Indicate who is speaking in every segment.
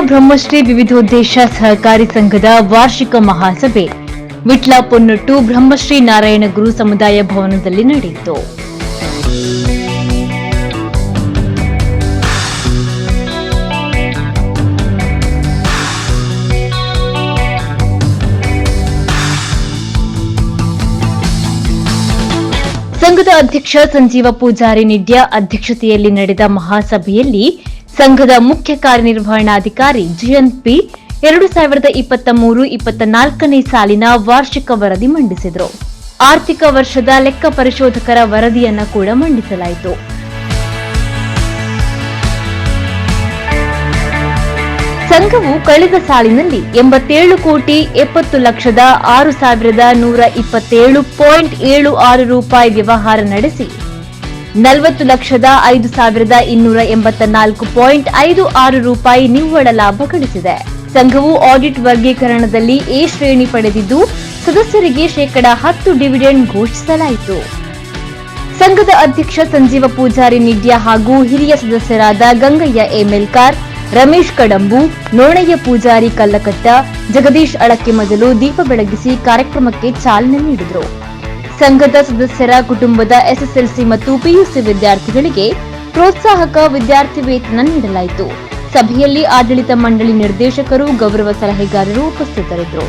Speaker 1: ಬ್ರಹ್ಮಶ್ರೀ ವಿವಿಧೋದ್ದೇಶ ಸಹಕಾರಿ ಸಂಘದ ವಾರ್ಷಿಕ ಮಹಾಸಭೆ. ವಿಟ್ಲ ಪೊನ್ನಟ್ಟು ಬ್ರಹ್ಮಶ್ರೀ ನಾರಾಯಣ ಗುರು ಸಮುದಾಯ ಭವನದಲ್ಲಿ ನಡೆಯಿತು. ಸಂಘದ ಅಧ್ಯಕ್ಷ ಸಂಜೀವ ಪೂಜಾರಿ ನಿಡ್ಯ ಅಧ್ಯಕ್ಷತೆಯಲ್ಲಿ ನಡೆದ ಮಹಾಸಭೆಯಲ್ಲಿ ಸಂಘದ ಮುಖ್ಯ ಕಾರ್ಯನಿರ್ವಹಣಾಧಿಕಾರಿ ಜಯಂತ್ ಪಿ ಎರಡು ಸಾವಿರದ ಇಪ್ಪತ್ತ ಮೂರು, ಇಪ್ಪತ್ತ ನಾಲ್ಕನೇ ಸಾಲಿನ ವಾರ್ಷಿಕ ವರದಿ ಮಂಡಿಸಿದರು. ಆರ್ಥಿಕ ವರ್ಷದ ಲೆಕ್ಕ ಪರಿಶೋಧಕರ ವರದಿಯನ್ನ ಕೂಡ ಮಂಡಿಸಲಾಯಿತು. ಸಂಘವು ಕಳೆದ ಸಾಲಿನಲ್ಲಿ ಎಂಬತ್ತೇಳು ಕೋಟಿ ಎಪ್ಪತ್ತು ಲಕ್ಷದ ಆರು ಸಾವಿರದ ನೂರ ಇಪ್ಪತ್ತೇಳು ಪಾಯಿಂಟ್ ಏಳು ಆರು ರೂಪಾಯಿ ವ್ಯವಹಾರ ನಡೆಸಿ ನಲವತ್ತು ಲಕ್ಷದ ಐದು ಸಾವಿರದ ಇನ್ನೂರ ಎಂಬತ್ತ ನಾಲ್ಕು ಪಾಯಿಂಟ್ ಐದು ಆರು ರೂಪಾಯಿ ನಿವ್ವಳ ಲಾಭ ಗಳಿಸಿದೆ. ಸಂಘವು ಆಡಿಟ್ ವರ್ಗೀಕರಣದಲ್ಲಿ ಎ ಶ್ರೇಣಿ ಪಡೆದಿದ್ದು, ಸದಸ್ಯರಿಗೆ ಶೇಕಡಾ ಹತ್ತು ಡಿವಿಡೆಂಡ್ ಘೋಷಿಸಲಾಯಿತು. ಸಂಘದ ಅಧ್ಯಕ್ಷ ಸಂಜೀವ ಪೂಜಾರಿ ನಿಡ್ಯ ಹಾಗೂ ಹಿರಿಯ ಸದಸ್ಯರಾದ ಗಂಗಯ್ಯ ಎ ಮೆಲ್ಕಾರ್, ರಮೇಶ್ ಕಡಂಬು, ನೋಣಯ್ಯ ಪೂಜಾರಿ ಕಲ್ಲಕಟ್ಟ, ಜಗದೀಶ್ ಅಳಕ್ಕೆ ಮೊದಲು ದೀಪ ಬೆಳಗಿಸಿ ಕಾರ್ಯಕ್ರಮಕ್ಕೆ ಚಾಲನೆ ನೀಡಿದರು. ಸಂಘದ ಸದಸ್ಯರ ಕುಟುಂಬದ ಎಸ್ಎಸ್ಎಲ್ಸಿ ಮತ್ತು ಪಿಯುಸಿ ವಿದ್ಯಾರ್ಥಿಗಳಿಗೆ ಪ್ರೋತ್ಸಾಹಕ ವಿದ್ಯಾರ್ಥಿ ವೇತನ ನೀಡಲಾಯಿತು. ಸಭೆಯಲ್ಲಿ ಆಡಳಿತ ಮಂಡಳಿ ನಿರ್ದೇಶಕರು, ಗೌರವ ಸಲಹೆಗಾರರು ಉಪಸ್ಥಿತರಿದ್ದರು.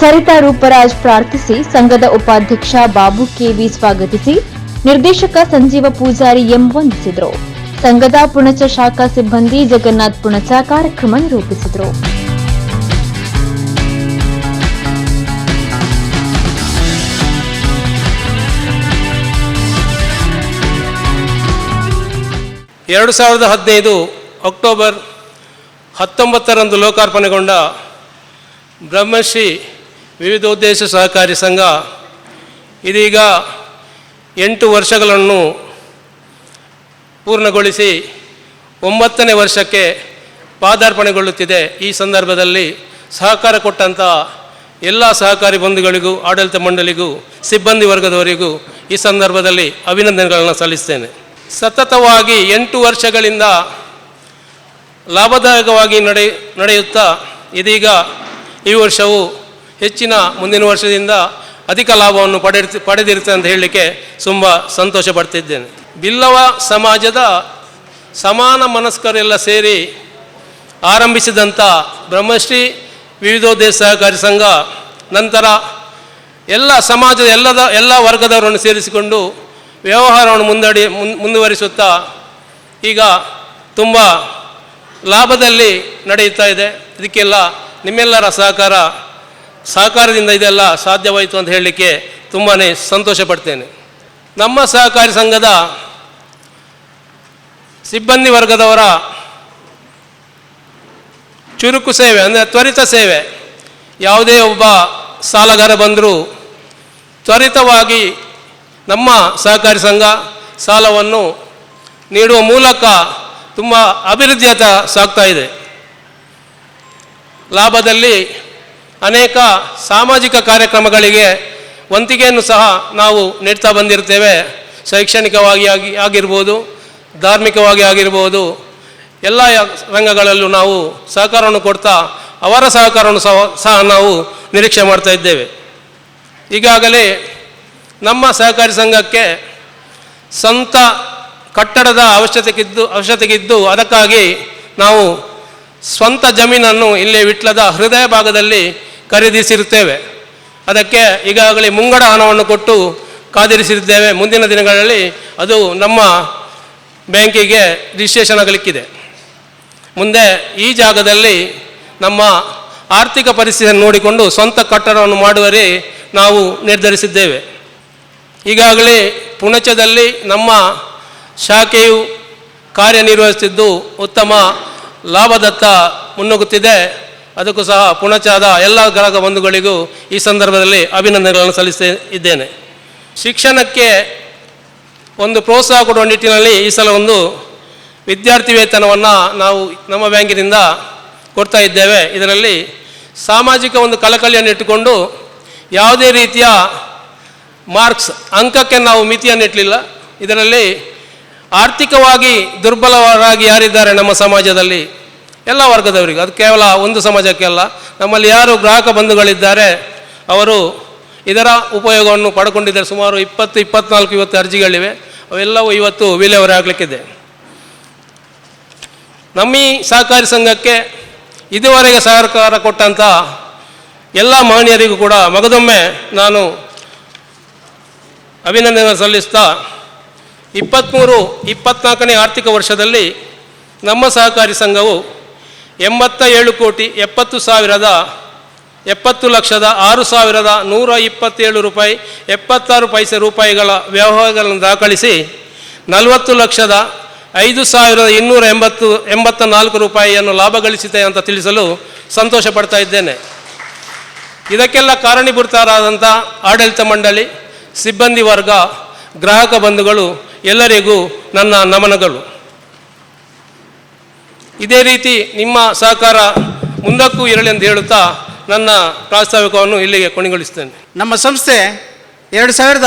Speaker 1: ಸರಿತಾ ರೂಪರಾಜ್ ಪ್ರಾರ್ಥಿಸಿ, ಸಂಘದ ಉಪಾಧ್ಯಕ್ಷ ಬಾಬು ಕೆವಿ ಸ್ವಾಗತಿಸಿ. ನಿರ್ದೇಶಕ ಸಂಜೀವ ಪೂಜಾರಿ ಎಂ ವಂದಿಸಿದರು ಸಂಘದ ಪುಣಚ ಶಾಖಾ ಸಿಬ್ಬಂದಿ ಜಗನ್ನಾಥ್ ಪುಣಚ ಕಾರ್ಯಕ್ರಮ ನಿರೂಪಿಸಿದರು.
Speaker 2: ಎರಡು ಸಾವಿರದ ಹದಿನೈದು ಅಕ್ಟೋಬರ್ ಹತ್ತೊಂಬತ್ತರಂದು ಲೋಕಾರ್ಪಣೆಗೊಂಡ ಬ್ರಹ್ಮಶ್ರೀ ವಿವಿಧೋದ್ದೇಶ ಸಹಕಾರಿ ಸಂಘ ಇದೀಗ ಎಂಟು ವರ್ಷಗಳನ್ನು ಪೂರ್ಣಗೊಳಿಸಿ ಒಂಬತ್ತನೇ ವರ್ಷಕ್ಕೆ ಪಾದಾರ್ಪಣೆಗೊಳ್ಳುತ್ತಿದೆ. ಈ ಸಂದರ್ಭದಲ್ಲಿ ಸಹಕಾರ ಕೊಟ್ಟಂಥ ಎಲ್ಲ ಸಹಕಾರಿ ಬಂಧುಗಳಿಗೂ, ಆಡಳಿತ ಮಂಡಳಿಗೂ, ಸಿಬ್ಬಂದಿ ವರ್ಗದವರಿಗೂ ಈ ಸಂದರ್ಭದಲ್ಲಿ ಅಭಿನಂದನೆಗಳನ್ನು ಸಲ್ಲಿಸ್ತೇನೆ ಸತತವಾಗಿ ಎಂಟು ವರ್ಷಗಳಿಂದ ಲಾಭದಾಯಕವಾಗಿ ನಡೆ, ನಡೆಯುತ್ತಾ ಇದೀಗ ಈ ವರ್ಷವು ಹೆಚ್ಚಿನ, ಮುಂದಿನ ವರ್ಷದಿಂದ ಅಧಿಕ ಲಾಭವನ್ನು ಪಡೆದಿರ್ತಿ ಪಡೆದಿರುತ್ತೆ ಅಂತ ಹೇಳಲಿಕ್ಕೆ ತುಂಬ ಸಂತೋಷ ಪಡ್ತಿದ್ದೇನೆ. ಬಿಲ್ಲವ ಸಮಾಜದ ಸಮಾನ ಮನಸ್ಕರೆಲ್ಲ ಸೇರಿ ಆರಂಭಿಸಿದಂಥ ಬ್ರಹ್ಮಶ್ರೀ ವಿವಿಧೋದ್ದೇಶ ಸಹಕಾರಿ ಸಂಘ, ನಂತರ ಎಲ್ಲ ಸಮಾಜದ ಎಲ್ಲದ, ಎಲ್ಲ ವರ್ಗದವರನ್ನು ಸೇರಿಸಿಕೊಂಡು ವ್ಯವಹಾರವನ್ನು ಮುಂದಡಿ ಮುಂದುವರಿಸುತ್ತಾ ಈಗ ತುಂಬ ಲಾಭದಲ್ಲಿ ನಡೆಯುತ್ತಾ ಇದೆ. ಇದಕ್ಕೆಲ್ಲ ನಿಮ್ಮೆಲ್ಲರ ಸಹಕಾರ ಸಹಕಾರದಿಂದ ಇದೆಲ್ಲ ಸಾಧ್ಯವಾಯಿತು ಅಂತ ಹೇಳಲಿಕ್ಕೆ ತುಂಬಾ ಸಂತೋಷ ಪಡ್ತೇನೆ ನಮ್ಮ ಸಹಕಾರಿ ಸಂಘದ ಸಿಬ್ಬಂದಿ ವರ್ಗದವರ ಚುರುಕು ಸೇವೆ, ಅಂದರೆ ತ್ವರಿತ ಸೇವೆ, ಯಾವುದೇ ಒಬ್ಬ ಸಾಲಗಾರ ಬಂದರೂ ತ್ವರಿತವಾಗಿ ನಮ್ಮ ಸಹಕಾರಿ ಸಂಘ ಸಾಲವನ್ನು ನೀಡುವ ಮೂಲಕ ತುಂಬ ಅಭಿವೃದ್ಧಿಯತ್ತ ಸಾಗ್ತಾ ಇದೆ. ಲಾಭದಲ್ಲಿ ಅನೇಕ ಸಾಮಾಜಿಕ ಕಾರ್ಯಕ್ರಮಗಳಿಗೆ ವಂತಿಕೆಯನ್ನು ಸಹ ನಾವು ನೀಡ್ತಾ ಬಂದಿರ್ತೇವೆ. ಶೈಕ್ಷಣಿಕವಾಗಿ ಆಗಿ, ಆಗಿರ್ಬೋದು, ಧಾರ್ಮಿಕವಾಗಿ ಆಗಿರ್ಬೋದು, ಎಲ್ಲ ರಂಗಗಳಲ್ಲೂ ನಾವು ಸಹಕಾರವನ್ನು ಕೊಡ್ತಾ, ಅವರ ಸಹಕಾರವನ್ನು ಸಹ ಸಹ ನಾವು ನಿರೀಕ್ಷೆ ಮಾಡ್ತಾ ಇದ್ದೇವೆ. ಈಗಾಗಲೇ ನಮ್ಮ ಸಹಕಾರಿ ಸಂಘಕ್ಕೆ ಸ್ವಂತ ಕಟ್ಟಡದ ಅವಶ್ಯಕತೆಗಿದ್ದು ಅವಶ್ಯಕತೆಗಿದ್ದು ಅದಕ್ಕಾಗಿ ನಾವು ಸ್ವಂತ ಜಮೀನನ್ನು ಇಲ್ಲಿ ವಿಟ್ಲದ ಹೃದಯ ಭಾಗದಲ್ಲಿ ಖರೀದಿಸಿರುತ್ತೇವೆ. ಅದಕ್ಕೆ ಈಗಾಗಲೇ ಮುಂಗಡ ಹಣವನ್ನು ಕೊಟ್ಟು ಕಾದಿರಿಸಿದ್ದೇವೆ. ಮುಂದಿನ ದಿನಗಳಲ್ಲಿ ಅದು ನಮ್ಮ ಬ್ಯಾಂಕಿಗೆ ರಿಜಿಸ್ಟ್ರೇಷನ್ ಆಗಲಿಕ್ಕಿದೆ. ಮುಂದೆ ಈ ಜಾಗದಲ್ಲಿ ನಮ್ಮ ಆರ್ಥಿಕ ಪರಿಸ್ಥಿತಿಯನ್ನು ನೋಡಿಕೊಂಡು ಸ್ವಂತ ಕಟ್ಟಡವನ್ನು ಮಾಡುವರೆ ನಾವು ನಿರ್ಧರಿಸಿದ್ದೇವೆ. ಈಗಾಗಲೇ ಪುಣಚದಲ್ಲಿ ನಮ್ಮ ಶಾಖೆಯು ಕಾರ್ಯನಿರ್ವಹಿಸುತ್ತಿದ್ದು ಉತ್ತಮ ಲಾಭದತ್ತ ಮುನ್ನುಗ್ಗುತ್ತಿದೆ. ಅದಕ್ಕೂ ಸಹ ಪುಣಚಾದ ಎಲ್ಲ ಗ್ರಾಹಕ ಬಂಧುಗಳಿಗೂ ಈ ಸಂದರ್ಭದಲ್ಲಿ ಅಭಿನಂದನೆಗಳನ್ನು ಸಲ್ಲಿಸ್ತಾ ಇದ್ದೇನೆ. ಶಿಕ್ಷಣಕ್ಕೆ ಒಂದು ಪ್ರೋತ್ಸಾಹ ಕೊಡುವ ನಿಟ್ಟಿನಲ್ಲಿ ಈ ಸಲ ಒಂದು ವಿದ್ಯಾರ್ಥಿ ವೇತನವನ್ನು ನಾವು ನಮ್ಮ ಬ್ಯಾಂಕಿನಿಂದ ಕೊಡ್ತಾ ಇದ್ದೇವೆ. ಇದರಲ್ಲಿ ಸಾಮಾಜಿಕ ಒಂದು ಕಳಕಳಿಯನ್ನು ಇಟ್ಟುಕೊಂಡು ಯಾವುದೇ ರೀತಿಯ ಮಾರ್ಕ್ಸ್ ಅಂಕಕ್ಕೆ ನಾವು ಮಿತಿಯನ್ನು ಇಟ್ಟಲಿಲ್ಲ ಇದರಲ್ಲಿ ಆರ್ಥಿಕವಾಗಿ ದುರ್ಬಲವರಾಗಿ ಯಾರಿದ್ದಾರೆ ನಮ್ಮ ಸಮಾಜದಲ್ಲಿ? ಎಲ್ಲ ವರ್ಗದವರಿಗೆ, ಅದು ಕೇವಲ ಒಂದು ಸಮಾಜಕ್ಕೆ ಅಲ್ಲ, ನಮ್ಮಲ್ಲಿ ಯಾರು ಗ್ರಾಹಕ ಬಂಧುಗಳಿದ್ದಾರೆ, ಅವರು ಇದರ ಉಪಯೋಗವನ್ನು ಪಡ್ಕೊಂಡಿದ್ದಾರೆ. ಸುಮಾರು ಇಪ್ಪತ್ತು, ಇಪ್ಪತ್ನಾಲ್ಕು ಇವತ್ತು ಅರ್ಜಿಗಳಿವೆ, ಅವೆಲ್ಲವೂ ಇವತ್ತು ವಿಲೇವರಿ ಆಗಲಿಕ್ಕಿದೆ. ನಮ್ಮ ಈ ಸಹಕಾರಿ ಸಂಘಕ್ಕೆ ಇದುವರೆಗೆ ಸಹಕಾರ ಕೊಟ್ಟಂಥ ಎಲ್ಲ ಮಹನೀಯರಿಗೂ ಕೂಡ ಮಗದೊಮ್ಮೆ ನಾನು ಅಭಿನಂದನೆ ಸಲ್ಲಿಸ್ತಾ ಇಪ್ಪತ್ತ್ಮೂರು ಇಪ್ಪತ್ನಾಲ್ಕನೇ ಆರ್ಥಿಕ ವರ್ಷದಲ್ಲಿ ನಮ್ಮ ಸಹಕಾರಿ ಸಂಘವು ಎಂಬತ್ತ ಏಳು ಕೋಟಿ ಎಪ್ಪತ್ತು ಸಾವಿರದ, ಎಪ್ಪತ್ತು ಲಕ್ಷದ ಆರು ಸಾವಿರದ ನೂರ ಇಪ್ಪತ್ತೇಳು ರೂಪಾಯಿ, ಎಪ್ಪತ್ತಾರು ಪೈಸೆ ರೂಪಾಯಿಗಳ ವ್ಯವಹಾರಗಳನ್ನು ದಾಖಲಿಸಿ ನಲವತ್ತು ಲಕ್ಷದ ಐದು ಸಾವಿರದ ಇನ್ನೂರ ಎಂಬತ್ತು, ಎಂಬತ್ತ ನಾಲ್ಕು ರೂಪಾಯಿಯನ್ನು ಲಾಭ ಗಳಿಸಿದೆ ಅಂತ ತಿಳಿಸಲು ಸಂತೋಷ ಪಡ್ತಾ ಇದ್ದೇನೆ. ಇದಕ್ಕೆಲ್ಲ ಕಾರಣೀಭೂತರಾದಂಥ ಆಡಳಿತ ಮಂಡಳಿ, ಸಿಬ್ಬಂದಿ ವರ್ಗ, ಗ್ರಾಹಕ ಬಂಧುಗಳು ಎಲ್ಲರಿಗೂ ನನ್ನ ನಮನಗಳು. ಇದೇ ರೀತಿ ನಿಮ್ಮ ಸಹಕಾರ ಮುಂದಕ್ಕೂ ಇರಲಿ ಎಂದು ಹೇಳುತ್ತಾ ನನ್ನ ಪ್ರಾಸ್ತಾವಿಕವನ್ನು ಇಲ್ಲಿಗೆ ಕೊನೆಗೊಳಿಸ್ತೇನೆ
Speaker 3: ನಮ್ಮ ಸಂಸ್ಥೆ ಎರಡು ಸಾವಿರದ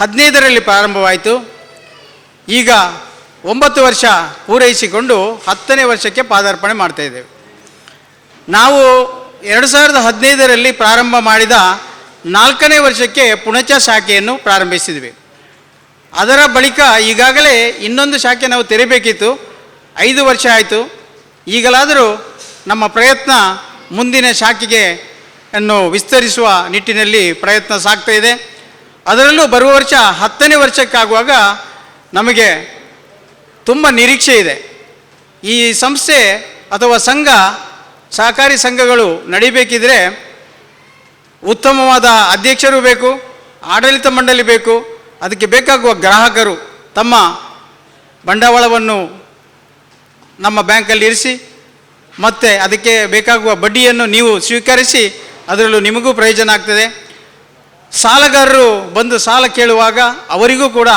Speaker 3: ಹದಿನೈದರಲ್ಲಿ ಪ್ರಾರಂಭವಾಯಿತು. ಈಗ ಒಂಬತ್ತು ವರ್ಷ ಪೂರೈಸಿಕೊಂಡು ಹತ್ತನೇ ವರ್ಷಕ್ಕೆ ಪಾದಾರ್ಪಣೆ ಮಾಡ್ತಾ ಇದ್ದೇವೆ. ನಾವು ಎರಡು ಸಾವಿರದ ಹದಿನೈದರಲ್ಲಿ ಪ್ರಾರಂಭ ಮಾಡಿದ ನಾಲ್ಕನೇ ವರ್ಷಕ್ಕೆ ಪುಣಚ ಶಾಖೆಯನ್ನು ಪ್ರಾರಂಭಿಸಿದ್ವಿ. ಅದರ ಬಳಿಕ ಈಗಾಗಲೇ ಇನ್ನೊಂದು ಶಾಖೆ ನಾವು ತೆರೆಬೇಕಿತ್ತು. ಐದು ವರ್ಷ ಆಯಿತು. ಈಗಲಾದರೂ ನಮ್ಮ ಪ್ರಯತ್ನ ಮುಂದಿನ ಶಾಖೆಗೆ ಅನ್ನು ವಿಸ್ತರಿಸುವ ನಿಟ್ಟಿನಲ್ಲಿ ಪ್ರಯತ್ನ ಸಾಗ್ತಾ ಇದೆ. ಅದರಲ್ಲೂ ಬರುವ ವರ್ಷ ಹತ್ತನೇ ವರ್ಷಕ್ಕಾಗುವಾಗ ನಮಗೆ ತುಂಬ ನಿರೀಕ್ಷೆ ಇದೆ. ಈ ಸಂಸ್ಥೆ ಅಥವಾ ಸಂಘ, ಸಹಕಾರಿ ಸಂಘಗಳು ನಡಿಬೇಕಿದ್ರೆ ಉತ್ತಮವಾದ ಅಧ್ಯಕ್ಷರು ಬೇಕು, ಆಡಳಿತ ಮಂಡಳಿ ಬೇಕು, ಅದಕ್ಕೆ ಬೇಕಾಗುವ ಗ್ರಾಹಕರು ತಮ್ಮ ಬಂಡವಾಳವನ್ನು ನಮ್ಮ ಬ್ಯಾಂಕಲ್ಲಿ ಇರಿಸಿ, ಮತ್ತು ಅದಕ್ಕೆ ಬೇಕಾಗುವ ಬಡ್ಡಿಯನ್ನು ನೀವು ಸ್ವೀಕರಿಸಿ, ಅದರಲ್ಲೂ ನಿಮಗೂ ಪ್ರಯೋಜನ ಆಗ್ತದೆ. ಸಾಲಗಾರರು ಬಂದು ಸಾಲ ಕೇಳುವಾಗ ಅವರಿಗೂ ಕೂಡ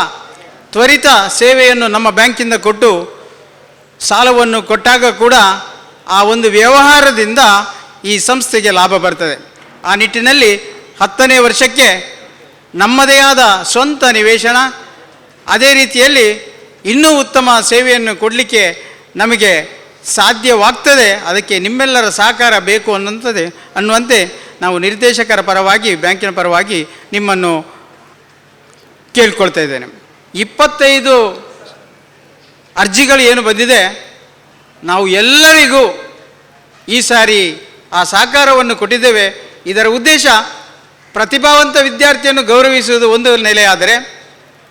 Speaker 3: ತ್ವರಿತ ಸೇವೆಯನ್ನು ನಮ್ಮ ಬ್ಯಾಂಕಿಂದ ಕೊಟ್ಟು ಸಾಲವನ್ನು ಕೊಟ್ಟಾಗ ಕೂಡ ಆ ಒಂದು ವ್ಯವಹಾರದಿಂದ ಈ ಸಂಸ್ಥೆಗೆ ಲಾಭ ಬರ್ತದೆ. ಆ ನಿಟ್ಟಿನಲ್ಲಿ ಹತ್ತನೇ ವರ್ಷಕ್ಕೆ ನಮ್ಮದೇ ಆದ ಸ್ವಂತ ನಿವೇಶನ, ಅದೇ ರೀತಿಯಲ್ಲಿ ಇನ್ನೂ ಉತ್ತಮ ಸೇವೆಯನ್ನು ಕೊಡಲಿಕ್ಕೆ ನಮಗೆ ಸಾಧ್ಯವಾಗ್ತದೆ, ಅದಕ್ಕೆ ನಿಮ್ಮೆಲ್ಲರ ಸಹಕಾರ ಬೇಕು ಅನ್ನುವಂಥದ್ದೇ ಅನ್ನುವಂತೆ ನಾವು ನಿರ್ದೇಶಕರ ಪರವಾಗಿ, ಬ್ಯಾಂಕಿನ ಪರವಾಗಿ ನಿಮ್ಮನ್ನು ಕೇಳ್ಕೊಳ್ತಾ ಇದ್ದೇನೆ. ಇಪ್ಪತ್ತೈದು ಅರ್ಜಿಗಳು ಏನು ಬಂದಿದೆ, ನಾವು ಎಲ್ಲರಿಗೂ ಈ ಸಾರಿ ಆ ಸಹಕಾರವನ್ನು ಕೊಟ್ಟಿದ್ದೇವೆ. ಇದರ ಉದ್ದೇಶ ಪ್ರತಿಭಾವಂತ ವಿದ್ಯಾರ್ಥಿಯನ್ನು ಗೌರವಿಸುವುದು ಒಂದು ನೆಲೆಯಾದರೆ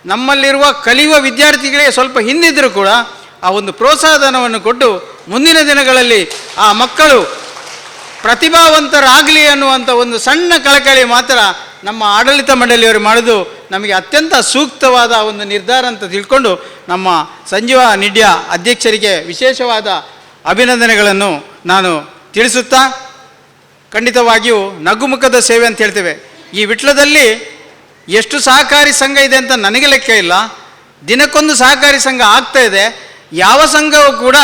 Speaker 3: ನಮ್ಮಲ್ಲಿರುವ ಕಲಿಯುವ ವಿದ್ಯಾರ್ಥಿಗಳಿಗೆ ಸ್ವಲ್ಪ ಹಿಂದಿದ್ದರೂ ಕೂಡ ಆ ಒಂದು ಪ್ರೋತ್ಸಾಹಧನವನ್ನು ಕೊಟ್ಟು ಮುಂದಿನ ದಿನಗಳಲ್ಲಿ ಆ ಮಕ್ಕಳು ಪ್ರತಿಭಾವಂತರಾಗಲಿ ಅನ್ನುವಂಥ ಒಂದು ಸಣ್ಣ ಕಳಕಳಿ ಮಾತ್ರ ನಮ್ಮ ಆಡಳಿತ ಮಂಡಳಿಯವರು ಮಾಡೋದು ನಮಗೆ ಅತ್ಯಂತ ಸೂಕ್ತವಾದ ಒಂದು ನಿರ್ಧಾರ ಅಂತ ತಿಳ್ಕೊಂಡು ನಮ್ಮ ಸಂಜೀವ ನಿಡ್ಯ ಅಧ್ಯಕ್ಷರಿಗೆ ವಿಶೇಷವಾದ ಅಭಿನಂದನೆಗಳನ್ನು ನಾನು ತಿಳಿಸುತ್ತಾ ಖಂಡಿತವಾಗಿಯೂ ನಗುಮುಖದ ಸೇವೆ ಅಂತ ಹೇಳ್ತೇವೆ. ಈ ವಿಟ್ಲದಲ್ಲಿ ಎಷ್ಟು ಸಹಕಾರಿ ಸಂಘ ಇದೆ ಅಂತ ನನಗೆ ಲೆಕ್ಕ ಇಲ್ಲ. ದಿನಕ್ಕೊಂದು ಸಹಕಾರಿ ಸಂಘ ಆಗ್ತಾ ಇದೆ. ಯಾವ ಸಂಘವೂ ಕೂಡ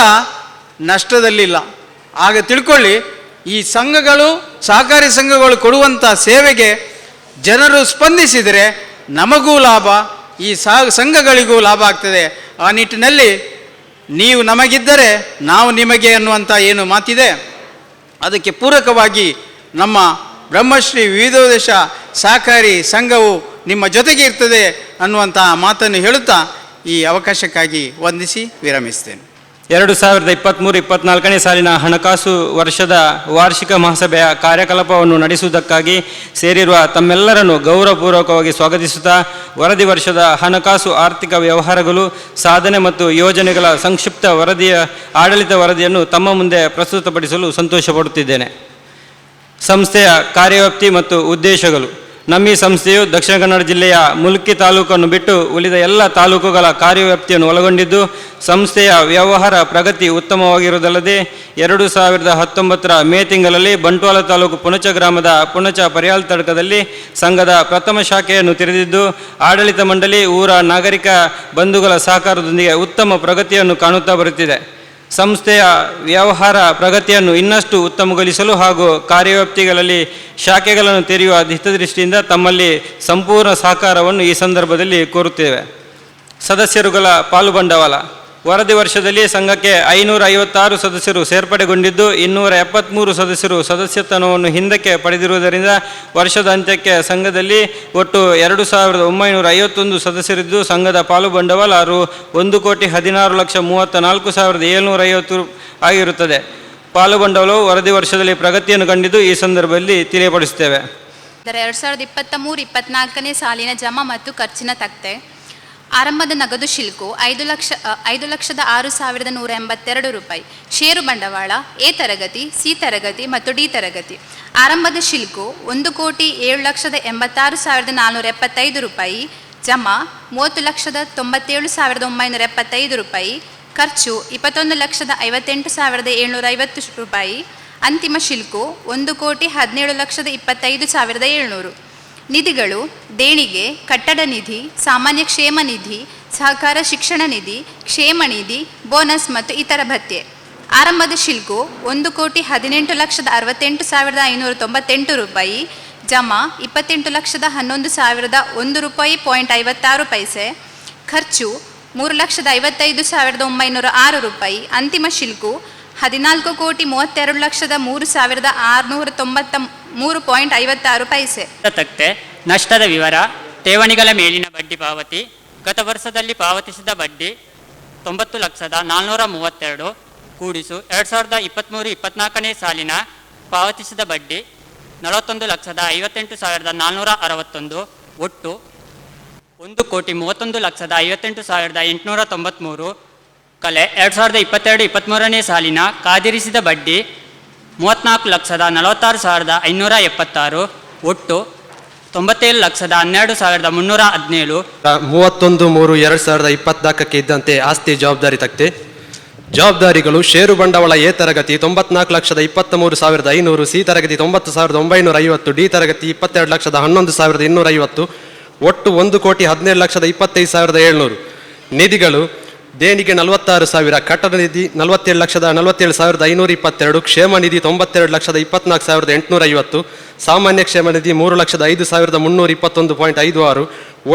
Speaker 3: ನಷ್ಟದಲ್ಲಿಲ್ಲ. ಆಗ ತಿಳ್ಕೊಳ್ಳಿ, ಈ ಸಂಘಗಳು, ಸಹಕಾರಿ ಸಂಘಗಳು ಕೊಡುವಂಥ ಸೇವೆಗೆ ಜನರು ಸ್ಪಂದಿಸಿದರೆ ನಮಗೂ ಲಾಭ, ಈ ಸಂಘಗಳಿಗೂ ಲಾಭ ಆಗ್ತದೆ. ಆ ನಿಟ್ಟಿನಲ್ಲಿ ನೀವು ನಮಗಿದ್ದರೆ ನಾವು ನಿಮಗೆ ಅನ್ನುವಂಥ ಏನು ಮಾತಿದೆ? ಅದಕ್ಕೆ ಪೂರಕವಾಗಿ ನಮ್ಮ ಬ್ರಹ್ಮಶ್ರೀ ವಿವಿಧೋದೇಶ ಸಹಕಾರಿ ಸಂಘವು ನಿಮ್ಮ ಜೊತೆಗೆ ಇರ್ತದೆ ಅನ್ನುವಂಥ ಮಾತನ್ನು ಹೇಳುತ್ತಾ ಈ ಅವಕಾಶಕ್ಕಾಗಿ ವಂದಿಸಿ ವಿರಮಿಸ್ತೇನೆ.
Speaker 4: ಎರಡು ಸಾವಿರದ ಇಪ್ಪತ್ತ್ಮೂರು ಇಪ್ಪತ್ನಾಲ್ಕನೇ ಸಾಲಿನ ಹಣಕಾಸು ವರ್ಷದ ವಾರ್ಷಿಕ ಮಹಾಸಭೆಯ ಕಾರ್ಯಕಲಾಪವನ್ನು ನಡೆಸುವುದಕ್ಕಾಗಿ ಸೇರಿರುವ ತಮ್ಮೆಲ್ಲರನ್ನು ಗೌರವಪೂರ್ವಕವಾಗಿ ಸ್ವಾಗತಿಸುತ್ತಾ ವರದಿ ವರ್ಷದ ಹಣಕಾಸು ಆರ್ಥಿಕ ವ್ಯವಹಾರಗಳು, ಸಾಧನೆ ಮತ್ತು ಯೋಜನೆಗಳ ಸಂಕ್ಷಿಪ್ತ ವರದಿಯ, ಆಡಳಿತ ವರದಿಯನ್ನು ತಮ್ಮ ಮುಂದೆ ಪ್ರಸ್ತುತಪಡಿಸಲು ಸಂತೋಷಪಡುತ್ತಿದ್ದೇನೆ. ಸಂಸ್ಥೆಯ ಕಾರ್ಯವ್ಯಾಪ್ತಿ ಮತ್ತು ಉದ್ದೇಶಗಳು. ನಮ್ಮ ಈ ಸಂಸ್ಥೆಯು ದಕ್ಷಿಣ ಕನ್ನಡ ಜಿಲ್ಲೆಯ ಮುಲ್ಕಿ ತಾಲೂಕನ್ನು ಬಿಟ್ಟು ಉಳಿದ ಎಲ್ಲ ತಾಲೂಕುಗಳ ಕಾರ್ಯವ್ಯಾಪ್ತಿಯನ್ನು ಒಳಗೊಂಡಿದ್ದು, ಸಂಸ್ಥೆಯ ವ್ಯವಹಾರ ಪ್ರಗತಿ ಉತ್ತಮವಾಗಿರುವುದಲ್ಲದೆ, ಎರಡು ಸಾವಿರದ ಹತ್ತೊಂಬತ್ತರ ಮೇ ತಿಂಗಳಲ್ಲಿ ಬಂಟ್ವಾಳ ತಾಲೂಕು ಪುಣಚ ಗ್ರಾಮದ ಪುಣಚ ಪರಿಯಾಲ್ ತಡಕದಲ್ಲಿ ಸಂಘದ ಪ್ರಥಮ ಶಾಖೆಯನ್ನು ತೆರೆದಿದ್ದು, ಆಡಳಿತ ಮಂಡಳಿ ಊರ ನಾಗರಿಕ ಬಂಧುಗಳ ಸಹಕಾರದೊಂದಿಗೆ ಉತ್ತಮ ಪ್ರಗತಿಯನ್ನು ಕಾಣುತ್ತಾ ಬರುತ್ತಿದೆ. ಸಂಸ್ಥೆಯ ವ್ಯವಹಾರ ಪ್ರಗತಿಯನ್ನು ಇನ್ನಷ್ಟು ಉತ್ತಮಗೊಳಿಸಲು ಹಾಗೂ ಕಾರ್ಯವ್ಯಾಪ್ತಿಗಳಲ್ಲಿ ಶಾಖೆಗಳನ್ನು ತೆರೆಯುವ ಹಿತದೃಷ್ಟಿಯಿಂದ ತಮ್ಮಲ್ಲಿ ಸಂಪೂರ್ಣ ಸಹಕಾರವನ್ನು ಈ ಸಂದರ್ಭದಲ್ಲಿ ಕೋರುತ್ತೇವೆ. ಸದಸ್ಯರುಗಳ ಪಾಲು ಬಂಡವಾಳ. ವರದಿ ವರ್ಷದಲ್ಲಿ ಸಂಘಕ್ಕೆ ಐನೂರ ಐವತ್ತಾರು ಸದಸ್ಯರು ಸೇರ್ಪಡೆಗೊಂಡಿದ್ದು ಇನ್ನೂರ ಎಪ್ಪತ್ತ್ಮೂರು ಸದಸ್ಯರು ಸದಸ್ಯತ್ವವನ್ನು ಹಿಂದಕ್ಕೆ ಪಡೆದಿರುವುದರಿಂದ ವರ್ಷದ ಅಂತ್ಯಕ್ಕೆ ಸಂಘದಲ್ಲಿ ಒಟ್ಟು ಎರಡು ಸಾವಿರದ ಒಂಬೈನೂರ ಐವತ್ತೊಂದು ಸದಸ್ಯರಿದ್ದು ಸಂಘದ ಪಾಲು ಬಂಡವಾಳ ಆರು, ಒಂದು ಕೋಟಿ ಹದಿನಾರು ಲಕ್ಷ ಮೂವತ್ತ ನಾಲ್ಕು ಸಾವಿರದ ಏಳ್ನೂರ ಐವತ್ತು ಆಗಿರುತ್ತದೆ. ಪಾಲು ಬಂಡವಾಳವು ವರದಿ ವರ್ಷದಲ್ಲಿ ಪ್ರಗತಿಯನ್ನು ಕಂಡಿದ್ದು ಈ ಸಂದರ್ಭದಲ್ಲಿ ತಿಳಿಯಪಡಿಸುತ್ತೇವೆ.
Speaker 5: ಎರಡು ಸಾವಿರದ ಇಪ್ಪತ್ತ ಮೂರು, ಇಪ್ಪತ್ನಾಲ್ಕನೇ ಸಾಲಿನ ಜಮಾ ಮತ್ತು ಖರ್ಚಿನ ತಕ್ತೆ ಆರಂಭದ ನಗದು ಶಿಲ್ಕು ಐದು ಲಕ್ಷ ಐದು ಲಕ್ಷದ ಆರು ಸಾವಿರದ ನೂರ ಎಂಬತ್ತೆರಡು ರೂಪಾಯಿ. ಷೇರು ಬಂಡವಾಳ, ಎ ತರಗತಿ, ಸಿ ತರಗತಿ ಮತ್ತು ಡಿ ತರಗತಿ. ಆರಂಭದ ಶಿಲ್ಕು ಒಂದು ಕೋಟಿ ಏಳು ಲಕ್ಷದ ಎಂಬತ್ತಾರು ಸಾವಿರದ ನಾನ್ನೂರ ಎಪ್ಪತ್ತೈದು ರೂಪಾಯಿ. ಜಮಾ ಮೂವತ್ತು ಲಕ್ಷದ ತೊಂಬತ್ತೇಳು ಸಾವಿರದ ಒಂಬೈನೂರ ಎಪ್ಪತ್ತೈದು ರೂಪಾಯಿ. ಖರ್ಚು ಇಪ್ಪತ್ತೊಂದು ಲಕ್ಷದ ಐವತ್ತೆಂಟು ಸಾವಿರದ ಏಳ್ನೂರ ಐವತ್ತು ರೂಪಾಯಿ. ಅಂತಿಮ ಶಿಲ್ಕು ಒಂದು ಕೋಟಿ ಹದಿನೇಳು ಲಕ್ಷದ ಇಪ್ಪತ್ತೈದು ಸಾವಿರದ ಏಳ್ನೂರು. ನಿಧಿಗಳು, ದೇಣಿಗೆ, ಕಟ್ಟಡ ನಿಧಿ, ಸಾಮಾನ್ಯ ಕ್ಷೇಮ ನಿಧಿ, ಸಹಕಾರ ಶಿಕ್ಷಣ ನಿಧಿ, ಕ್ಷೇಮ ನಿಧಿ, ಬೋನಸ್ ಮತ್ತು ಇತರ ಭತ್ಯೆ. ಆರಂಭದ ಶಿಲ್ಕು ಒಂದು ಕೋಟಿ ಹದಿನೆಂಟು ಲಕ್ಷದ ಅರವತ್ತೆಂಟು ಸಾವಿರದ ಐನೂರ ತೊಂಬತ್ತೆಂಟು ರೂಪಾಯಿ, ಜಮಾ ಇಪ್ಪತ್ತೆಂಟು ಲಕ್ಷದ ಹನ್ನೊಂದು ಸಾವಿರದ ಒಂದು ರೂಪಾಯಿ ಪಾಯಿಂಟ್ ಐವತ್ತಾರು ಪೈಸೆ, ಖರ್ಚು ಮೂರು ಲಕ್ಷದ ಐವತ್ತೈದು ಸಾವಿರದ ಒಂಬೈನೂರ ಆರು ರೂಪಾಯಿ, ಅಂತಿಮ ಶಿಲ್ಕು ಹದಿನಾಲ್ಕು ಕೋಟಿ ಮೂವತ್ತೆರಡು ಲಕ್ಷದ ಮೂರು ಸಾವಿರದ ಆರುನೂರ ತೊಂಬತ್ತ ಮೂರು ಪಾಯಿಂಟ್ ಐವತ್ತಾರು ಪೈಸೆ.
Speaker 6: ತಕ್ತೆ, ನಷ್ಟದ ವಿವರ, ಠೇವಣಿಗಳ ಮೇಲಿನ ಬಡ್ಡಿ ಪಾವತಿ, ಗತ ವರ್ಷದಲ್ಲಿ ಪಾವತಿಸಿದ ಬಡ್ಡಿ ತೊಂಬತ್ತು ಲಕ್ಷದ ನಾಲ್ನೂರ ಮೂವತ್ತೆರಡು ಕೂಡಿಸು ಎರಡು ಸಾವಿರದ ಇಪ್ಪತ್ತ್ಮೂರು ಇಪ್ಪತ್ನಾಲ್ಕನೇ ಸಾಲಿನ ಪಾವತಿಸಿದ ಬಡ್ಡಿ ನಲವತ್ತೊಂದು ಲಕ್ಷದ ಐವತ್ತೆಂಟು ಸಾವಿರದ ನಾಲ್ನೂರ ಅರವತ್ತೊಂದು ಒಟ್ಟು ಒಂದು ಕೋಟಿ ಮೂವತ್ತೊಂದು ಲಕ್ಷದ ಐವತ್ತೆಂಟು ಸಾವಿರದ ಎಂಟುನೂರ ತೊಂಬತ್ತ್ಮೂರು ಕಲೆ ಎರಡು ಸಾವಿರದ ಇಪ್ಪತ್ತೆರಡು ಇಪ್ಪತ್ತ್ಮೂರನೇ ಸಾಲಿನ ಕಾದಿರಿಸಿದ ಬಡ್ಡಿ ಮೂವತ್ತ್ನಾಲ್ಕು ಲಕ್ಷದ ನಲವತ್ತಾರು ಸಾವಿರದ ಐನೂರ ಎಪ್ಪತ್ತಾರು ಒಟ್ಟು ತೊಂಬತ್ತೇಳು ಲಕ್ಷದ ಹನ್ನೆರಡು ಸಾವಿರದ ಮುನ್ನೂರ ಹದಿನೇಳು.
Speaker 7: ಮೂವತ್ತೊಂದು ಮೂರು ಎರಡು ಸಾವಿರದ ಇಪ್ಪತ್ನಾಲ್ಕಕ್ಕೆ ಇದ್ದಂತೆ ಆಸ್ತಿ ಜವಾಬ್ದಾರಿ ತಕ್ತೆ ಜವಾಬ್ದಾರಿಗಳು ಷೇರು ಬಂಡವಾಳ ಎ ತರಗತಿ ತೊಂಬತ್ನಾಲ್ಕು ಲಕ್ಷದ ಇಪ್ಪತ್ತ ಮೂರು ಸಾವಿರದ ಐನೂರು, ಸಿ ತರಗತಿ ತೊಂಬತ್ತು ಸಾವಿರದ ಒಂಬೈನೂರ ಐವತ್ತು, ಡಿ ತರಗತಿ ಇಪ್ಪತ್ತೆರಡು ಲಕ್ಷದ ಹನ್ನೊಂದು ಸಾವಿರದ ಇನ್ನೂರ ಐವತ್ತು, ಒಟ್ಟು ಒಂದು ಕೋಟಿ ಹದಿನೇಳು ಲಕ್ಷದ ಇಪ್ಪತ್ತೈದು ಸಾವಿರದ ಏಳ್ನೂರು. ನಿಧಿಗಳು ದೇಣಿಗೆ ನಲವತ್ತಾರು ಸಾವಿರ, ಕಟ್ಟಡ ನಿಧಿ ನಲವತ್ತೇಳು ಲಕ್ಷದ, ನಲವತ್ತೇಳು ಸಾವಿರದ ಐನೂರ ಇಪ್ಪತ್ತೆರಡು, ಕ್ಷೇಮ ನಿಧಿ ತೊಂಬತ್ತೆರಡು ಲಕ್ಷದ ಇಪ್ಪತ್ನಾಲ್ಕು ಸಾವಿರದ ಎಂಟುನೂರ ಐವತ್ತು, ಸಾಮಾನ್ಯ ಕ್ಷೇಮ ನಿಧಿ ಮೂರು ಲಕ್ಷದ ಐದು ಸಾವಿರದ ಮುನ್ನೂರ ಇಪ್ಪತ್ತೊಂದು ಪಾಯಿಂಟ್ ಐದು ಆರು,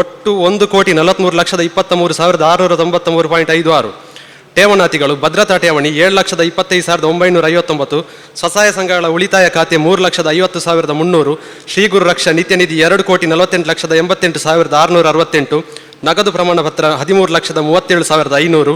Speaker 7: ಒಟ್ಟು ಒಂದು ಕೋಟಿ ನಲವತ್ತ್ಮೂರು ಲಕ್ಷದ ಇಪ್ಪತ್ತ ಮೂರು ಸಾವಿರದ ಆರುನೂರ ತೊಂಬತ್ತ ಮೂರು ಪಾಯಿಂಟ್ ಐದು ಆರು. ಠೇವಣಾತಿಗಳು, ಭದ್ರತಾ ಠೇವಣಿ ಏಳು ಲಕ್ಷದ ಇಪ್ಪತ್ತೈದು ಸಾವಿರದ ಒಂಬೈನೂರ ಐವತ್ತೊಂಬತ್ತು, ಸ್ವಸಹಾಯ ಸಂಘಗಳ ಉಳಿತಾಯ ಖಾತೆ ಮೂರು ಲಕ್ಷದ ಐವತ್ತು ಸಾವಿರದ ಮುನ್ನೂರು, ಶ್ರೀಗುರು ರಕ್ಷಾ ನಿತ್ಯ ನಿಧಿ ಎರಡು ಕೋಟಿ ನಲವತ್ತೆಂಟು ಲಕ್ಷದ ಎಂಬತ್ತೆಂಟು ಸಾವಿರದ ಆರುನೂರ ಅರವತ್ತೆಂಟು ನಗದು ಪ್ರಮಾಣ ಪತ್ರ ಹದಿಮೂರು ಲಕ್ಷದ ಮೂವತ್ತೇಳು ಸಾವಿರದ ಐನೂರು